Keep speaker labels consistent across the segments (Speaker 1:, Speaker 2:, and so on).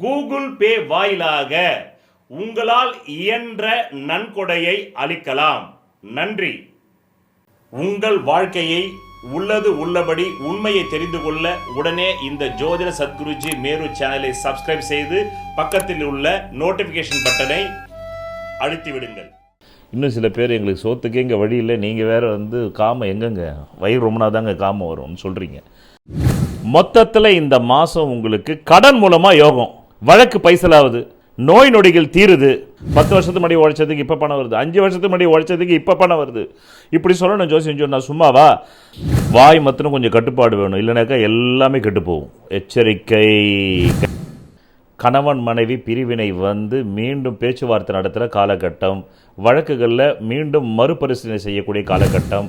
Speaker 1: Google Pay வாயிலாக உங்களால் இயன்ற நன்கொடையை அளிக்கலாம். நன்றி. உங்கள் வாழ்க்கையை உள்ளது உள்ளபடி உண்மையை தெரிந்து கொள்ள உடனே இந்த ஜோதிட சத்குருஜி மேரு சேனலை சப்ஸ்கிரைப் செய்து பக்கத்தில் உள்ள நோட்டிஃபிகேஷன் பட்டனை அழுத்தி விடுங்கள்
Speaker 2: இன்னும் சில பேர் எங்களுக்கு சோத்துக்கே இங்கே வழி இல்லை. நீங்கள் வேறு வந்து காமம் எங்கெங்க? வயிறு ரொம்ப தாங்க காமம் வரும்னு சொல்கிறீங்க மொத்தத்தில் இந்த மாதம் உங்களுக்கு கடன் மூலமாக யோகம். வழக்கு பைசலாகுது நோய் நொடிகள் தீருது. பத்து வருஷத்துக்கு முன்னாடி உழைச்சதுக்கு இப்போ பணம் வருது. அஞ்சு வருஷத்துக்கு முன்னாடி உழைச்சதுக்கு இப்போ பணம் வருது. இப்படி சொல்லணும் ஜோசியம் சொன்னால் சும்மாவா? வாய் மத்தனும் கொஞ்சம் கட்டுப்பாடு வேணும். இல்லைனாக்கா எல்லாமே கெட்டு போகும். எச்சரிக்கை. கணவன் மனைவி பிரிவினை வந்து மீண்டும் பேச்சுவார்த்தை நடத்துகிற காலகட்டம். வழக்குகளில் மீண்டும் மறுபரிசீலனை செய்யக்கூடிய காலகட்டம்.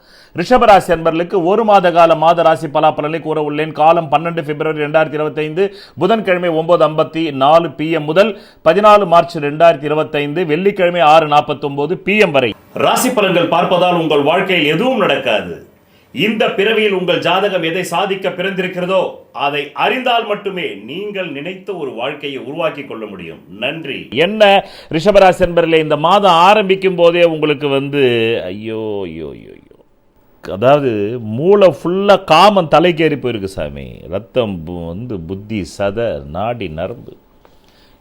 Speaker 2: ரிஷபராசி அன்பர்களுக்கு ஒரு மாத கால மாத ராசி பலாபலனை கூற உள்ளேன். காலம் பன்னெண்டு பிப்ரவரி ரெண்டாயிரத்தி இருபத்தைந்து புதன்கிழமை ஒன்பது ஐம்பத்தி நாலு பிஎம் முதல் பதினாலு மார்ச் ரெண்டாயிரத்தி இருபத்தைந்து வெள்ளிக்கிழமை ஆறு நாற்பத்தொன்பது பிஎம் வரை.
Speaker 1: ராசி பலன்கள் பார்ப்பதால் உங்கள் வாழ்க்கையில் எதுவும் நடக்காது. இந்த பிறவியில் உங்கள் ஜாதகம் எதை சாதிக்க பிறந்திருக்கிறதோ அதை அறிந்தால் மட்டுமே நீங்கள் நினைத்த ஒரு வாழ்க்கையை உருவாக்கி கொள்ள முடியும். நன்றி.
Speaker 2: என்ன? ரிஷபராசி அன்பர்களே இந்த மாதம் ஆரம்பிக்கும் போதே உங்களுக்கு வந்து ஐயோ ஐயோ ஐயோ ஐயோ. அதாவது மூளை ஃபுல்லாக காமம் தலைக்கேறி போயிருக்கு சாமி. ரத்தம் பு- வந்து புத்தி சதை நாடி நரம்பு.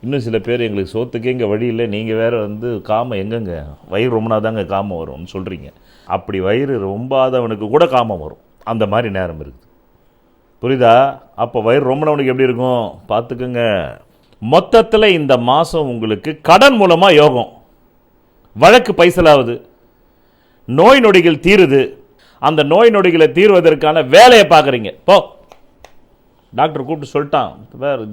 Speaker 2: இன்னும் சில பேர் எங்களுக்கு சோத்துக்கே இங்கே வழி இல்லை நீங்கள் வேறு வந்து காமம் எங்கெங்க? வயிறு ரொம்ப தாங்க காமம் வரும்னு சொல்கிறீங்க அப்படி வயிறு ரொம்ப ஆதவனுக்கு கூட காமம் வரும். அந்த மாதிரி நேரம் இருக்குது. புரியுதா? அப்போ வயிறு ரொம்பனவனுக்கு எப்படி இருக்கும்? பார்த்துக்குங்க. மொத்தத்தில் இந்த மாதம் உங்களுக்கு கடன் மூலமாக யோகம். வழக்கு பைசலாவது. நோய் நொடிகள் தீருது. அந்த நோய் நொடிகளை தீர்வதற்கான வேலையை பார்க்குறீங்க. போ. டாக்டர் கூப்பிட்டு சொல்லிட்டான். வேறு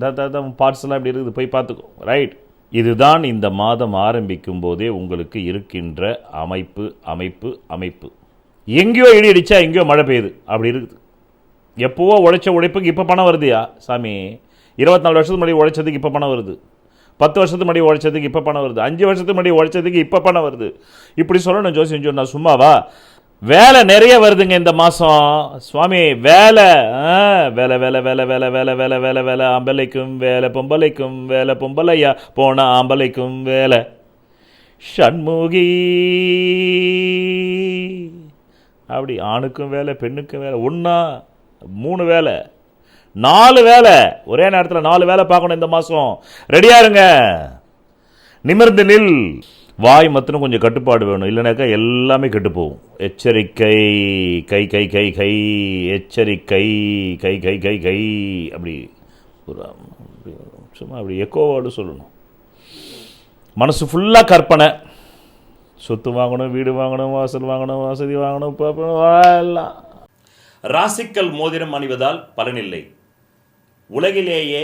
Speaker 2: பார்ட்ஸ் எல்லாம் இப்படி இருக்குது போய் பார்த்துக்கோ. ரைட் இதுதான் இந்த மாதம் ஆரம்பிக்கும் போதே உங்களுக்கு இருக்கின்ற அமைப்பு அமைப்பு அமைப்பு. எங்கேயோ இடி அடித்தா எங்கேயோ மழை பெய்யுது. அப்படி இருக்குது. எப்போவோ உழைச்ச உழைப்புக்கு இப்போ பணம் வருதுயா? சாமி இருபத்தி நாலு வருஷத்துக்கு முன்னாடி உழைச்சதுக்கு இப்போ பணம் வருது. பத்து வருஷத்துக்கு முன்னாடி உழைச்சதுக்கு இப்போ பணம் வருது. அஞ்சு வருஷத்துக்கு முன்னாடி உழைச்சதுக்கு இப்போ பணம் வருது. இப்படி சொல்லணும் ஜோசியம் சொன்னால் சும்மாவா? வேலை நிறைய வருதுங்க இந்த மாதம் சுவாமி வேலை. ஆ, வேலை வேலை வேலை வேலை வேலை வேலை வேலை வேலை. அம்பலைக்கும் வேலை பொம்பளைக்கும் வேலை பொம்பளையா போன அம்பலைக்கும் வேலை. ஷண்முகி அப்படி ஆணுக்கும் வேலை பெண்ணுக்கும் வேலை. ஒன்றா மூணு வேலை. நாலு வேலை. ஒரே நேரத்தில் நாலு வேலை பார்க்கணும் இந்த மாதம் ரெடியா இருங்க. நிமிர்ந்து நில். வாய் மத்தனும் கொஞ்சம் கட்டுப்பாடு வேணும். இல்லைனாக்கா எல்லாமே கெட்டு போகும் எச்சரிக்கை கை கை கை கை எச்சரிக்கை கை கை கை கை அப்படி ஒரு சும்மா அப்படி எக்கோவோடு சொல்லணும். மனசு ஃபுல்லாக கற்பனை. சொத்து வாங்கணும் வீடு வாங்கணும் வாசல் வாங்கணும் வசதி வாங்கணும் எல்லாம்
Speaker 1: ராசிக்கல் மோதிரம் அணிவதால் பலனில்லை உலகிலேயே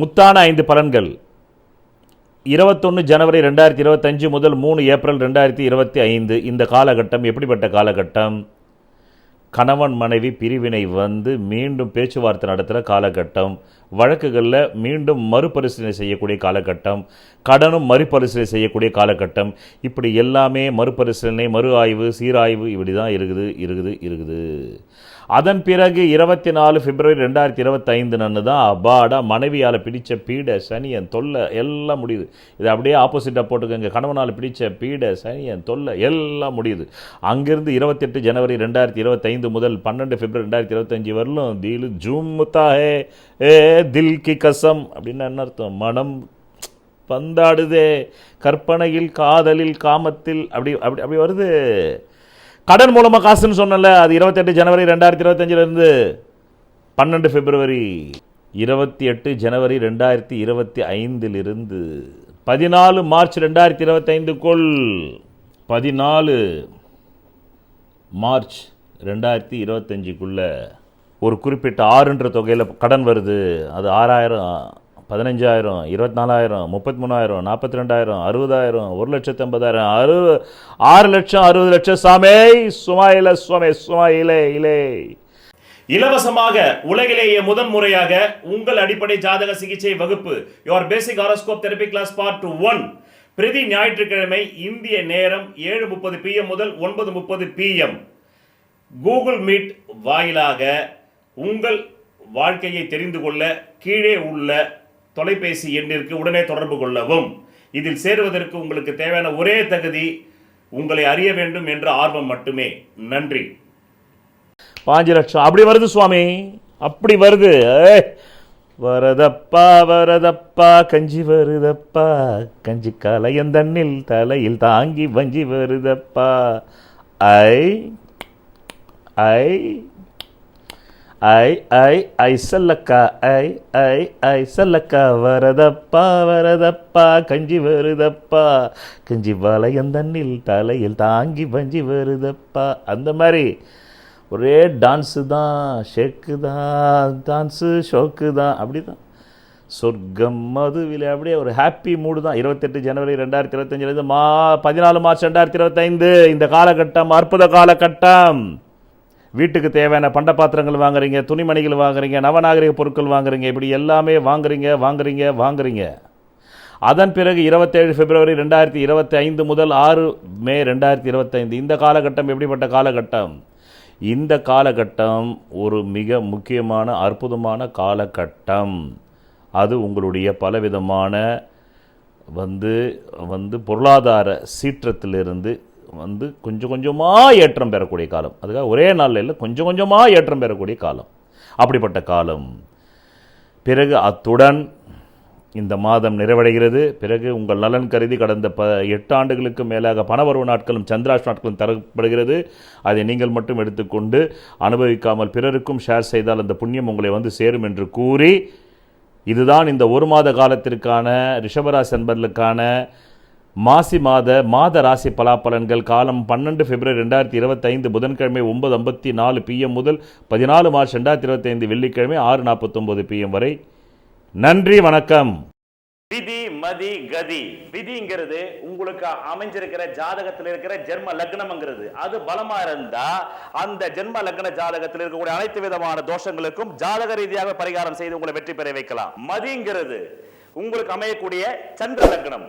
Speaker 2: முத்தான ஐந்து பலன்கள். இருபத்தொன்று ஜனவரி ரெண்டாயிரத்தி இருபத்தஞ்சு முதல் மூணு ஏப்ரல் ரெண்டாயிரத்தி இருபத்தி ஐந்து இந்த காலகட்டம் எப்படிப்பட்ட காலகட்டம்? கணவன் மனைவி பிரிவினை வந்து மீண்டும் பேச்சுவார்த்தை நடத்துகிற காலகட்டம். வழக்குகளில் மீண்டும் மறுபரிசீலனை செய்யக்கூடிய காலகட்டம். கடனும் மறுபரிசீலனை செய்யக்கூடிய காலகட்டம். இப்படி எல்லாமே மறுபரிசீலனை மறு ஆய்வு சீராய்வு இப்படி தான் இருக்குது இருக்குது இருக்குது. அதன் பிறகு இருபத்தி நாலு பிப்ரவரி ரெண்டாயிரத்தி இருபத்தைந்து நன்னு தான் அபாடா மனைவியால் பிடித்த பீடை சனியன் தொல்லை எல்லாம் முடியுது. இது அப்படியே ஆப்போசிட்டாக போட்டுக்கோங்க. கணவனால் பிடித்த பீடை சனியன் தொல்லை எல்லாம் முடியுது. அங்கிருந்து இருபத்தெட்டு ஜனவரி ரெண்டாயிரத்தி இருபத்தைந்து முதல் பன்னெண்டு பிப்ரவரி ரெண்டாயிரத்தி இருபத்தஞ்சி வரலும் தில் ஜூம்முத்தா ஹே ஏ தில் கி கசம் அப்படின்னு என்ன அர்த்தம்? மனம் பந்தாடுதே. கற்பனையில் காதலில் காமத்தில் அப்படி அப்படி அப்படி வருது. கடன் மூலமாக காசுன்னு சொன்னல அது இருபத்தெட்டு ஜனவரி ரெண்டாயிரத்தி இருபத்தஞ்சிலேருந்து பன்னெண்டு பிப்ரவரி இருபத்தி எட்டு ஜனவரி ரெண்டாயிரத்தி இருபத்தி ஐந்திலிருந்து பதினாலு மார்ச் ரெண்டாயிரத்தி இருபத்தைந்துக்குள் பதினாலு மார்ச் ரெண்டாயிரத்தி இருபத்தஞ்சுக்குள்ள ஒரு குறிப்பிட்ட ஆறுன்ற தொகையில் கடன் வருது. அது ஆறாயிரம் பதினஞ்சாயிரம் இருபத்தி நாலாயிரம் முப்பத்தி மூணாயிரம் நாற்பத்தி ரெண்டாயிரம் அறுபதாயிரம் ஒரு லட்சத்து ஐம்பதாயிரம் அறு ஆறு லட்சம் அறுபது லட்சம். சாமே சும்மா இல சுவாமே சுமா இலே. இலே
Speaker 1: இலவசமாக உலகிலேயே முதன் முறையாக உங்கள் அடிப்படை ஜாதக சிகிச்சை வகுப்பு your basic horoscope therapy class part one பிரதி ஞாயிற்றுக்கிழமை இந்திய நேரம் ஏழு முப்பது பிஎம் முதல் ஒன்பது முப்பது பிஎம் கூகுள் மீட் வாயிலாக உங்கள் வாழ்க்கையை தெரிந்து கொள்ள கீழே உள்ள தொலைபேசி எண்ணிற்கு உடனே தொடர்பு கொள்ளவும். இதில் சேருவதற்கு உங்களுக்கு தேவையான ஒரே தகுதி உங்களை அறிய வேண்டும் என்ற ஆர்வம் மட்டுமே. நன்றி.
Speaker 2: பாஞ்சு லட்சம். அப்படி வருது சுவாமி. அப்படி வருது. வரதப்பா வரதப்பா கஞ்சி வருதப்பா. கஞ்சி கலையன் தண்ணில் தலையில் தாங்கி வஞ்சி வருதப்பா. ஐ ஐ ஐ ஐ ஐ சொல்லக்கா ஐ ஐ ஐ சொல்லக்கா வரதப்பா வரதப்பா கஞ்சி வருதப்பா. கஞ்சி வளையம் தண்ணில் தலையில் தாங்கி பஞ்சி வருதப்பா. அந்த மாதிரி ஒரே டான்ஸு தான் ஷேக்கு தான் டான்ஸு ஷோக்கு தான் அப்படி தான் சொர்க்கம் மதுவில் அப்படியே ஒரு ஹாப்பி மூடு தான். இருபத்தெட்டு ஜனவரி ரெண்டாயிரத்தி இருபத்தஞ்சிலேருந்து மா பதினாலு மார்ச் ரெண்டாயிரத்தி இருபத்தைந்து இந்த காலகட்டம் அற்புத காலகட்டம். வீட்டுக்கு தேவையான பண்ட பாத்திரங்கள் வாங்குறீங்க துணிமணிகள் வாங்குறீங்க நவநாகரிக பொருட்கள் வாங்குறீங்க இப்படி எல்லாமே வாங்குறீங்க வாங்குறீங்க வாங்குறீங்க. அதன் பிறகு இருபத்தேழு பிப்ரவரி ரெண்டாயிரத்தி இருபத்தி ஐந்து முதல் ஆறு மே ரெண்டாயிரத்தி இருபத்தைந்து இந்த காலகட்டம் எப்படிப்பட்ட காலகட்டம்? இந்த காலகட்டம் ஒரு மிக முக்கியமான அற்புதமான காலகட்டம். அது உங்களுடைய பலவிதமான வந்து வந்து பொருளாதார சீற்றத்திலிருந்து வந்து கொஞ்சம் கொஞ்சமாக ஏற்றம் பெறக்கூடிய காலம். அதுக்காக ஒரே நாளில் இல்லை கொஞ்சம் கொஞ்சமாக ஏற்றம் பெறக்கூடிய காலம். அப்படிப்பட்ட காலம். பிறகு அத்துடன் இந்த மாதம் நிறைவடைகிறது. பிறகு உங்கள் நலன் கருதி கடந்த ப எட்டு ஆண்டுகளுக்கு மேலாக பணவரவு நாட்களும் சந்திராஷ் நாட்களும் தரப்படுகிறது. அதை நீங்கள் மட்டும் எடுத்துக்கொண்டு அனுபவிக்காமல் பிறருக்கும் ஷேர் செய்தால் அந்த புண்ணியம் உங்களை வந்து சேரும் என்று கூறி இதுதான் இந்த ஒரு மாத காலத்திற்கான ரிஷபராசி அன்பர்களுக்கான மாசி மாத மாத ராசி பலாப்பலன்கள் காலம் பன்னெண்டு பிப்ரவரி ரெண்டாயிரத்தி இருபத்தைந்து புதன்கிழமை ஒன்பது ஐம்பத்தி நாலு பிஎம் முதல் பதினாலு மார்ச் ரெண்டாயிரத்தி இருபத்தைந்து வெள்ளிக்கிழமை ஆறு நாற்பத்தொம்போது பிஎம் வரை. நன்றி வணக்கம்.
Speaker 1: விதி மதி கதி. விதிங்கிறது உங்களுக்கு அமைஞ்சிருக்கிற ஜாதகத்தில் இருக்கிற ஜென்ம லக்னம்ங்கிறது. அது பலமா இருந்தா அந்த ஜென்ம லக்ன ஜாதகத்தில் இருக்கக்கூடிய அனைத்து விதமான தோஷங்களுக்கும் ஜாதக ரீதியாக பரிகாரம் செய்து உங்களை வெற்றி பெற வைக்கலாம். மதிங்கிறது உங்களுக்கு அமையக்கூடிய சந்திர லக்னம்.